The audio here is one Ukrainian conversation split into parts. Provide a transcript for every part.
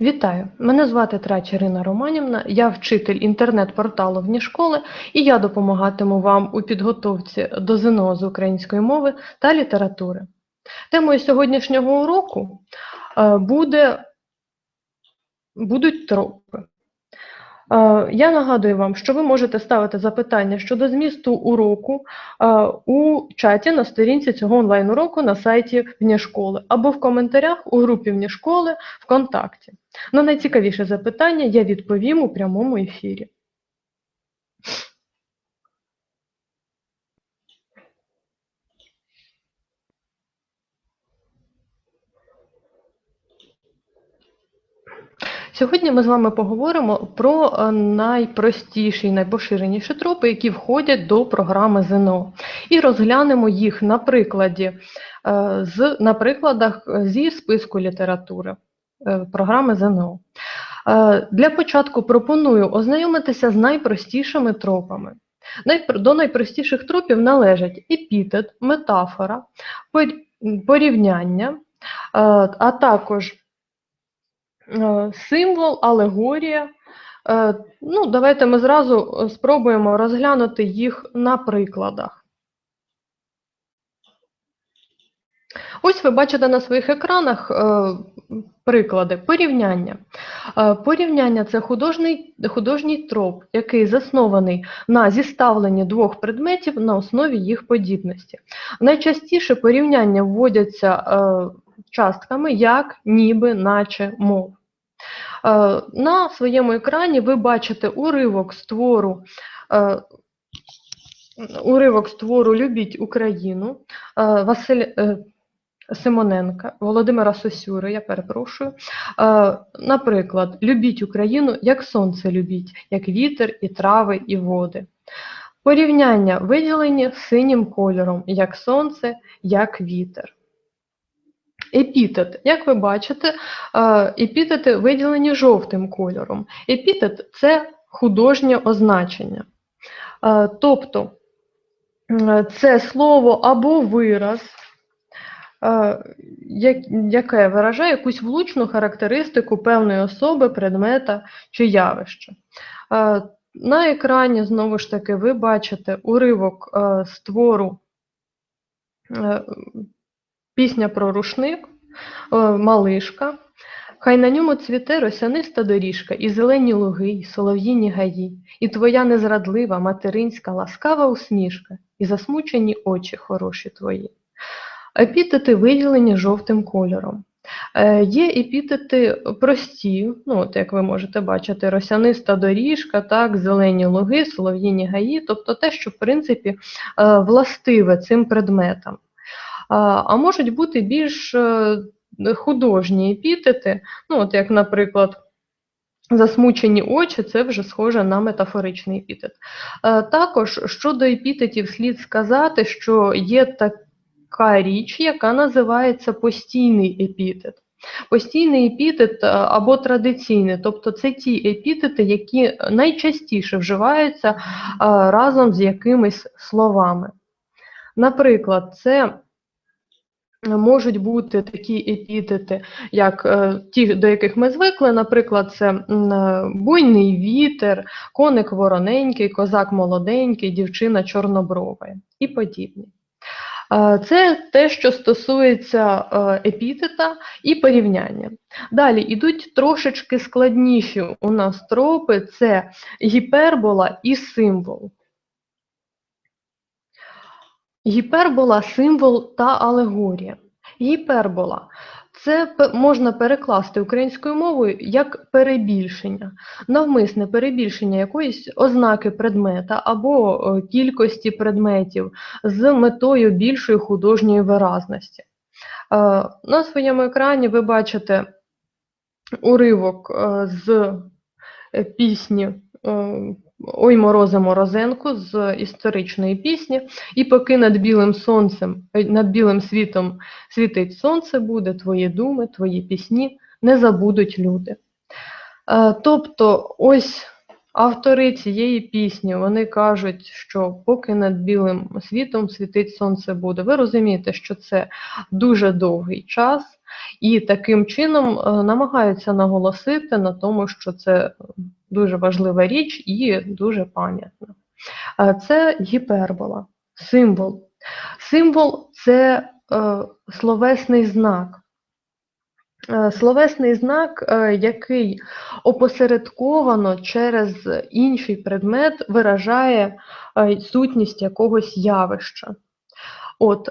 Вітаю! Мене звати Трач Ірина Романівна, я вчитель інтернет-порталу «Вні школи» і я допомагатиму вам у підготовці до ЗНО з української мови та літератури. Темою сьогоднішнього уроку е, буде, будуть тропи. Е, Я нагадую вам, що ви можете ставити запитання щодо змісту уроку е, у чаті на сторінці цього онлайн-уроку на сайті «Вні школи» або в коментарях у групі «Вні школи» ВКонтакті. На найцікавіше запитання я відповім у прямому ефірі. Сьогодні ми з вами поговоримо про е, найпростіші і найпоширеніші тропи, які входять до програми ЗНО, і розглянемо їх на прикладі, е, з, на прикладах зі списку літератури е, програми ЗНО. Е, Для початку пропоную ознайомитися з найпростішими тропами. До найпростіших тропів належать епітет, метафора, порівняння, е, а також е, символ, алегорія. Е, Ну, давайте ми зразу е, спробуємо розглянути їх на прикладах. Ось ви бачите на своїх екранах е, приклади порівняння. Е, Порівняння це художній, художній троп, який заснований на зіставленні двох предметів на основі їх подібності. Найчастіше порівняння вводяться е, частками як, ніби, наче, мов. Е, На своєму екрані ви бачите уривок з твору, е, уривок з твору Любіть Україну е, Василь Симоненка, Володимира Сосюри, я перепрошую. Наприклад, Любіть Україну, як сонце любіть, як вітер і трави і води. Порівняння виділені синім кольором, як сонце, як вітер. Епітет. Як ви бачите, е, епітети виділені жовтим кольором. Епітет це художнє означення. Е, Тобто це слово або вираз, е, яке виражає якусь влучну характеристику певної особи, предмета чи явища. На екрані, знову ж таки, ви бачите уривок з твору Пісня про рушник, е, малишка. Хай на ньому цвіте росяниста доріжка, і зелені луги, і солов'їні гаї, і твоя незрадлива, материнська, ласкава усмішка, і засмучені очі хороші твої. Епітети виділені жовтим кольором. Е, Є епітети прості, ну, от як ви можете бачити, росяниста доріжка, так, зелені луги, солов'їні гаї, тобто те, що в принципі е, властиве цим предметам. А, можуть бути більш е, художні епітети, ну, от як, наприклад, засмучені очі, це вже схоже на метафоричний епітет. Е, Також щодо епітетів слід сказати, що є така річ, яка називається постійний епітет. Постійний епітет е, або традиційний, тобто це ті епітети, які найчастіше вживаються разом з якимись словами. Наприклад, це можуть бути такі епітети, як е, ті, до яких ми звикли, наприклад, це е, буйний вітер, коник вороненький, козак молоденький, дівчина чорноброва і подібні. Е, Це те, що стосується епітета і порівняння. Далі йдуть трошечки складніші у нас тропи: це гіпербола і символ. Гіпербола символ та алегорія. Гіпербола це можна перекласти українською мовою як перебільшення, навмисне перебільшення якоїсь ознаки предмета або е, кількості предметів з метою більшої художньої виразності. Е, На своєму екрані ви бачите уривок е, з пісні Ой морозе морозенко з історичної пісні. І поки над білим сонцем, над білим світом світить сонце буде, твої думи, твої пісні не забудуть люди. Е, Тобто, ось Автори цієї пісні вони кажуть, що поки над білим світом світить сонце буде. Ви розумієте, що це дуже довгий час, і таким чином е, намагаються наголосити на тому, що це дуже важлива річ і дуже пам'ятна. Е, Це гіпербола, символ. Символ це е, словесний знак. Словесний знак, який опосередковано через інший предмет виражає сутність якогось явища. От,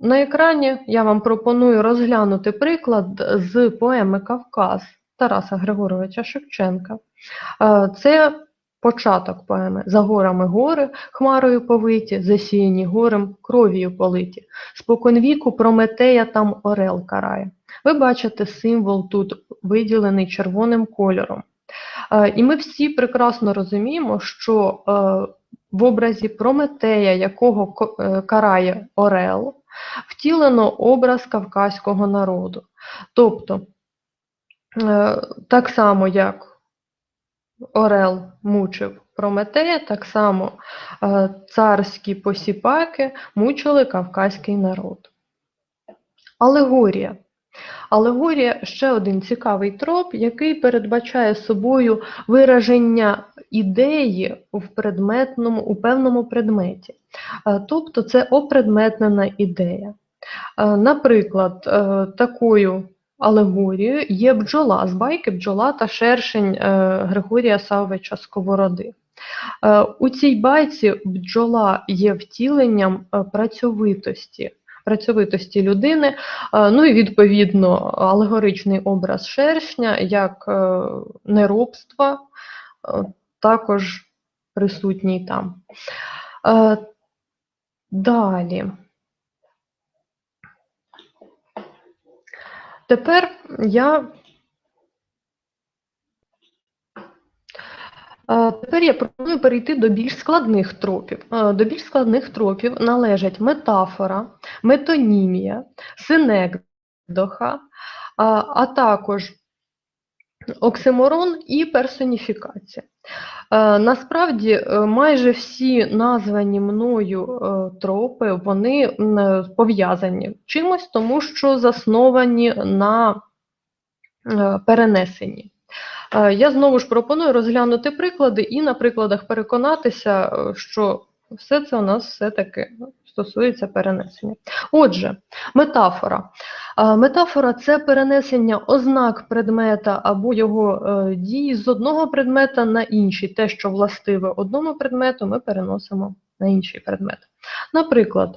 на екрані я вам пропоную розглянути приклад з поеми Кавказ Тараса Григоровича Шевченка. Е, Це початок поеми За горами гори, хмарою повиті, засіяні горем, кров'ю политі. Споконвіку Прометея там орел карає. Ви бачите символ тут виділений червоним кольором. Е, І ми всі прекрасно розуміємо, що е, в образі Прометея, якого карає Орел, втілено образ кавказького народу. Тобто, е, так само як Орел мучив Прометея, так само е, царські посіпаки мучили кавказький народ. Алегорія. Алегорія ще один цікавий троп, який передбачає собою вираження ідеї в предметному, у певному предметі. Е, Тобто це опредметнена ідея. Е, Наприклад, е, такою алегорією є бджола з байки бджола та шершень Григорія Саввича Сковороди. У цій байці бджола є втіленням працьовитості, працьовитості людини, Е, Ну і відповідно алегоричний образ шершня як е, неробства е, також присутній там. Далі. Тепер я Тепер я пропоную перейти до більш складних тропів. Е, До більш складних тропів належать метафора, метонімія, синекдоха, а, а також оксиморон і персоніфікація. Е, Насправді, е, майже всі названі мною е, тропи, вони е, пов'язані чимось, тому що засновані на е, перенесенні. Е, Я знову ж пропоную розглянути приклади і на прикладах переконатися, е, що все це у нас все-таки стосується перенесення. Отже, метафора. Е, Метафора це перенесення ознак предмета або його дії з одного предмета на інший. Те, що властиве одному предмету, ми переносимо на інший предмет. Наприклад,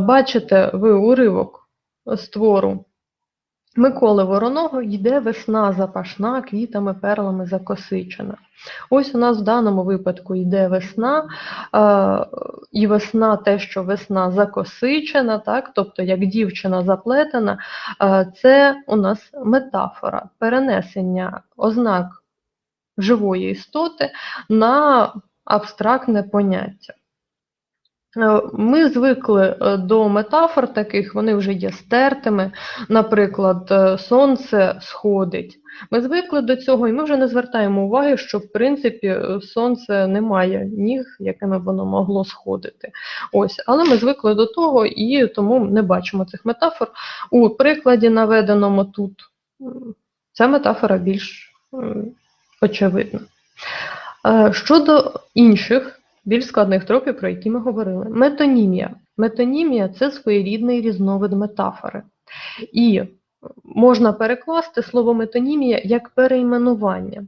бачите ви уривок з твору Миколи Вороного йде весна запашна, квітами, перлами закосичена. Ось у нас в даному випадку йде весна, е, і весна те, що весна закосичена, так, тобто як дівчина заплетена, е, це у нас метафора, перенесення ознак живої істоти на абстрактне поняття. Е, Ми звикли е, до метафор таких, вони вже є стертими. Наприклад, е, сонце сходить. Ми звикли до цього, і ми вже не звертаємо уваги, що в принципі сонце не має ніг, якими воно могло сходити. Ось, але ми звикли до того і тому не бачимо цих метафор. У прикладі, наведеному тут, ця метафора більш очевидна. Щодо інших більш складних тропів, про які ми говорили. Метонімія. Метонімія це своєрідний різновид метафори. І можна перекласти слово метонімія як перейменування.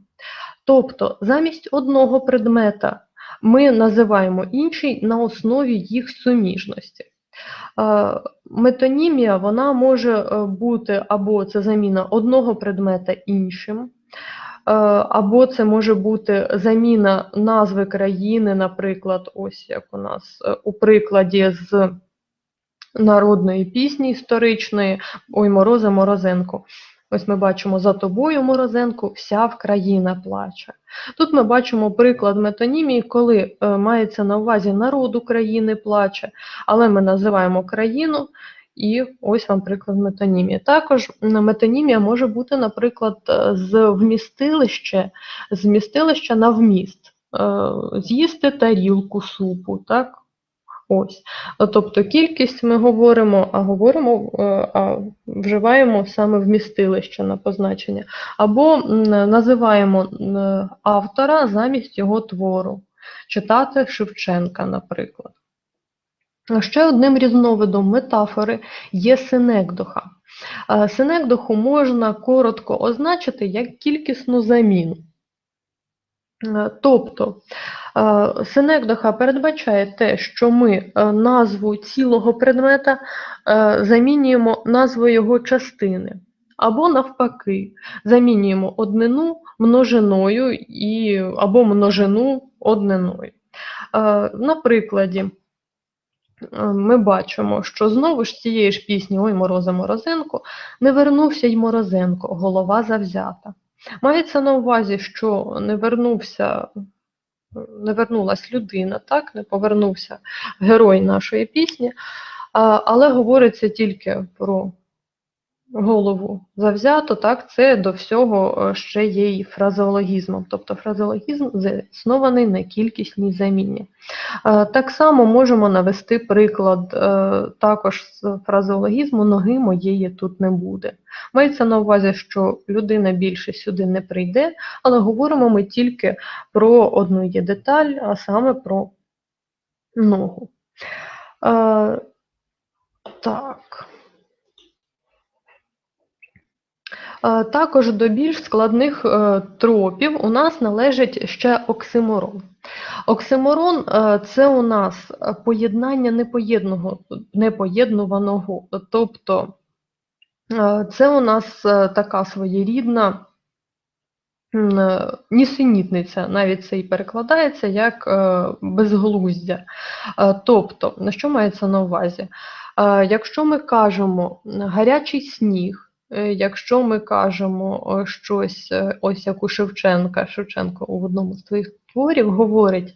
Тобто, замість одного предмета ми називаємо інший на основі їх суміжності. Е, Метонімія вона може е, бути або це заміна одного предмета іншим, або це може бути заміна назви країни, наприклад, ось як у нас е, у прикладі з народної пісні історичної Ой, морозе Морозенко. Ось ми бачимо за тобою, Морозенко, вся в країна плаче. Тут ми бачимо приклад метонімії, коли е, мається на увазі народ України плаче, але ми називаємо країну І ось вам приклад метонімії. Також метонімія може бути, наприклад, е, з вмістилища, з вмістилища на вміст. Е, З'їсти тарілку супу, так? Ось. Е, Тобто кількість ми говоримо, а говоримо, а вживаємо саме вмістилище на позначення. Або називаємо автора замість його твору. Читати Шевченка, наприклад. Ще одним різновидом метафори є синекдоха. Е, Синекдоху можна коротко означити як кількісну заміну. Е, Тобто е, синекдоха передбачає те, що ми назву цілого предмета замінюємо назвою його частини, або навпаки, замінюємо однину множиною і, або множину одниною. На прикладі ми бачимо, що знову ж з цієї ж пісні Ой, морозе морозенко, не вернувся й морозенко, голова завзята. Мається на увазі, що не вернувся, не вернулась людина, так, не повернувся герой нашої пісні, але говориться тільки про голову завзято, так, це до всього е, ще є і фразеологізмом. Тобто фразеологізм заснований на кількісній заміні. Е, Так само можемо навести приклад е, також з фразеологізму ноги моєї тут не буде. Мається на увазі, що людина більше сюди не прийде, але говоримо ми тільки про одну є деталь, а саме про ногу. Так. Е, Також до більш складних е, тропів у нас належить ще оксиморон. Оксиморон е, це у нас е, поєднання непоєднуваного, тобто е, це у нас е, така своєрідна е, нісенітниця, навіть це і перекладається як е, безглуздя. Е, Тобто, на що мається на увазі? Е, Якщо ми кажемо гарячий сніг, Е, Якщо ми кажемо е, щось, е, ось як у Шевченка, Шевченко у одному з своїх творів говорить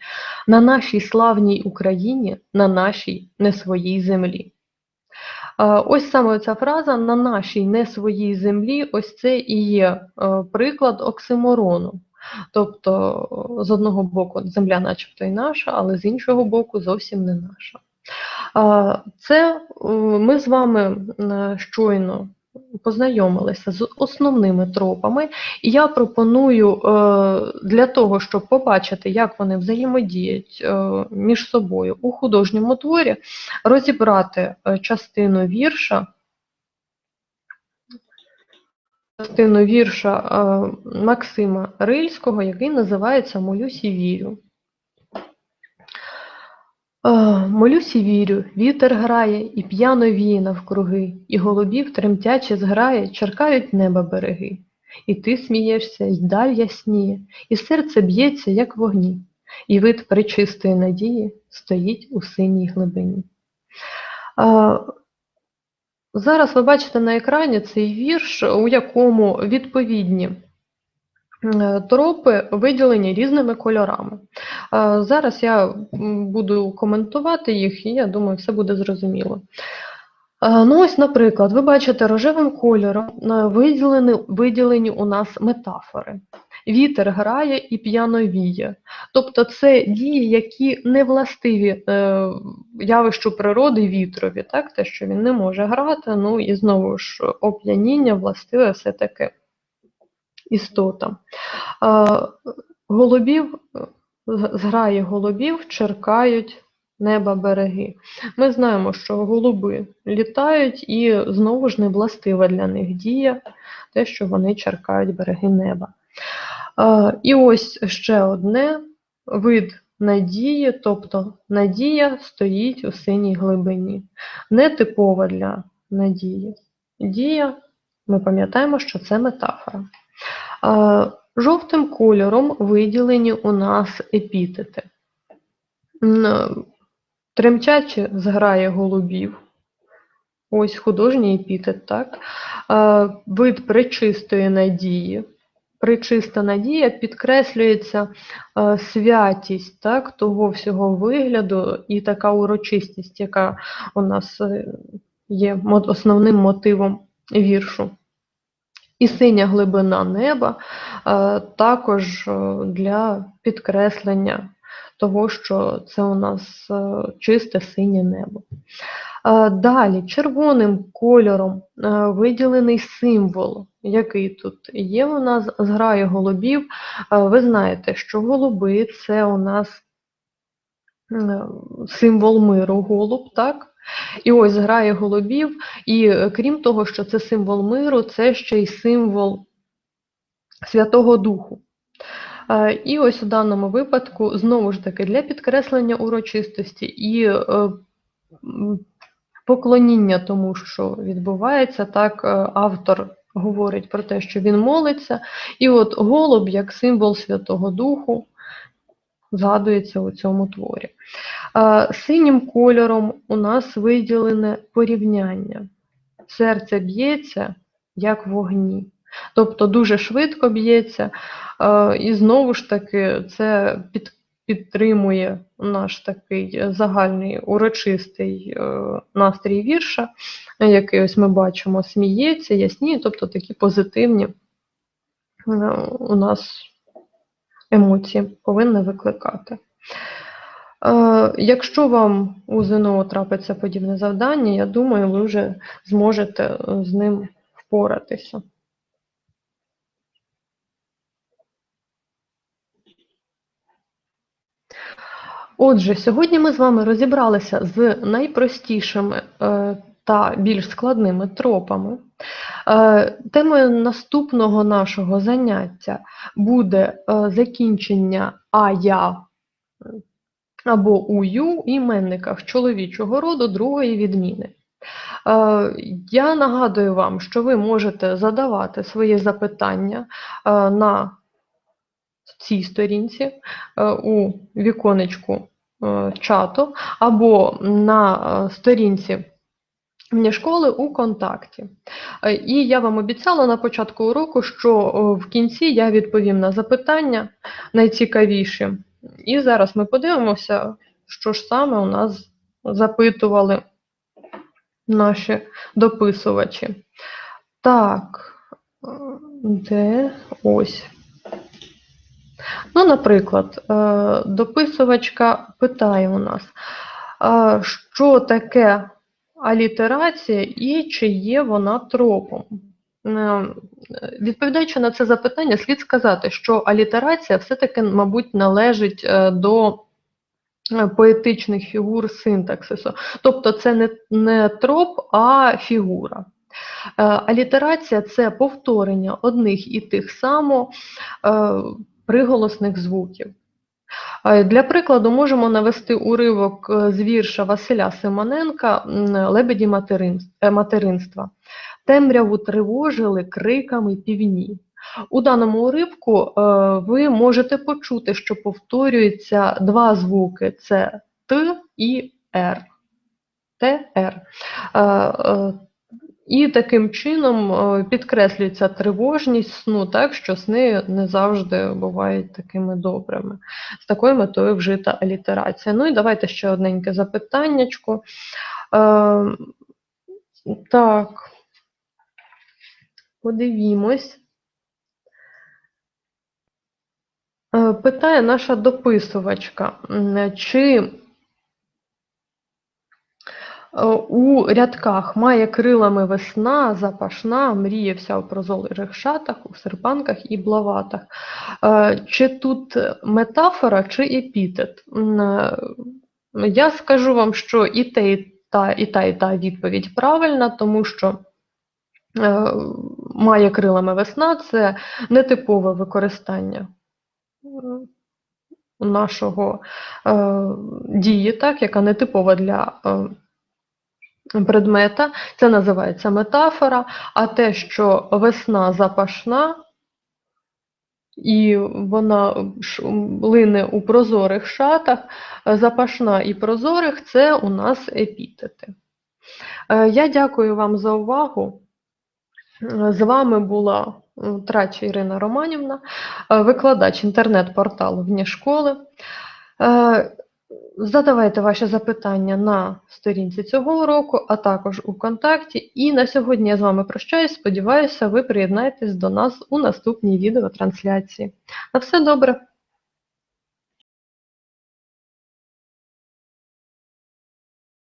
на нашій славній Україні, на нашій не своїй землі. Е, Ось саме ця фраза на нашій не своїй землі, ось це і є е, приклад оксиморону. Тобто, е, з одного боку, земля, начебто, і наша, але з іншого боку, зовсім не наша. Е, Це е, ми з вами е, щойно познайомилися з основними тропами, і я пропоную е, для того, щоб побачити, як вони взаємодіють е, між собою у художньому творі, розібрати е, частину вірша. Частину вірша Максима Рильського, який називається вірю. Е, Молюсь і вірю, вітер грає, і п'яно віє навкруги, і голубів тремтяче зграє, черкають неба береги. І ти смієшся, й даль ясніє, і серце б'ється, як вогні, і вид пречистої надії стоїть у синій глибині. Е, Зараз ви бачите на екрані цей вірш, у якому відповідні тропи виділені різними кольорами. Е, Зараз я буду коментувати їх, і я думаю, все буде зрозуміло. Е, Ну, ось, наприклад, ви бачите рожевим кольором е, виділені, виділені у нас метафори. Вітер грає і п'яно віє. Тобто це дії, які не властиві е, явищу природи вітрові, так? те, що він не може грати, ну і знову ж оп'яніння властиве все-таки істотам. Е, голубів, зграї голубів черкають неба береги. Ми знаємо, що голуби літають, і знову ж не властива для них дія, те, що вони черкають береги неба. І ось ще одне вид надії, тобто надія стоїть у синій глибині, нетипова для надії. Дія, ми пам'ятаємо, що це метафора. Е, Жовтим кольором виділені у нас епітети. М, Тремтяче зграє голубів. Ось художній епітет, так? Е, Вид пречистої надії. Пречиста надія підкреслюється е, святість так, того всього вигляду і така урочистість, яка у нас е, є основним мотивом віршу. І синя глибина неба е, також е, для підкреслення того, що це у нас е, чисте синє небо. Далі червоним кольором виділений символ, який тут є у нас зграє голубів. Ви знаєте, що голуби це у нас символ миру, голуб, так? І ось зграє голубів, і е, крім того, що це символ миру, це ще й символ Святого Духу. Е, І ось у даному випадку, знову ж таки, для підкреслення урочистості і е, поклоніння тому, що відбувається, так автор говорить про те, що він молиться, і от голуб як символ Святого Духу згадується у цьому творі. Синім кольором у нас виділене порівняння. Серце б'ється, як в вогні. Тобто дуже швидко б'ється, і знову ж таки це під, підтримує наш такий загальний урочистий е, настрій вірша, який ось ми бачимо, сміється, ясніє, тобто такі позитивні е, у нас емоції повинні викликати. Е, Якщо вам у ЗНО трапиться подібне завдання, я думаю, ви вже зможете е, з ним впоратися. Отже, сьогодні ми з вами розібралися з найпростішими е, та більш складними тропами. Е, Темою наступного нашого заняття буде е, закінчення а-я або ую іменниках чоловічого роду другої відміни. Е, Я нагадую вам, що ви можете задавати свої запитання на цій сторінці у віконечку чату або на сторінці школи у контакті. Е, І я вам обіцяла на початку уроку, що в кінці я відповім на запитання найцікавіші. І зараз ми подивимося, що ж саме у нас запитували наші дописувачі. Так, де ось. Ну, наприклад, е, дописувачка питає у нас, що таке алітерація і чи є вона тропом. Е, Відповідаючи на це запитання, слід сказати, що алітерація все-таки, мабуть, належить е, до е, поетичних фігур синтаксису. Тобто це не, не троп, а фігура. Алітерація це повторення одних і тих само приголосних звуків. Е, Для прикладу можемо навести уривок е, з вірша Василя Симоненка Лебеді е, материнства. Темряву тривожили криками півні. У даному уривку ви можете почути, що повторюються два звуки: це Т і Р. Т, Р. І таким чином е, підкреслюється тривожність сну, так що сни не завжди бувають такими добрими. З такою метою вжита алітерація. Ну і давайте ще одненьке запитаннячко. Е, так, подивімось. Е, Питає наша дописувачка, чи У рядках має крилами весна, запашна, мріє вся у прозорих шатах, у серпанках і блаватах. Е, Чи тут метафора, чи епітет? Е, Я скажу вам, що і те, і та, і та, і та відповідь правильна, тому що е, має крилами весна це нетипове використання е, нашого е, дії, так, яка нетипова для. е, предмета, це називається метафора, а те, що весна запашна, і вона лине у прозорих шатах, е, запашна і прозорих це у нас епітети. Е, Я дякую вам за увагу. Е, З вами була е, Трача Ірина Романівна, е, викладач інтернет-порталу «Вне школи. Задавайте ваші запитання на сторінці цього уроку, а також у контакті. І на сьогодні я з вами прощаюсь. Сподіваюся, ви приєднаєтесь до нас у наступній відеотрансляції. На все добре!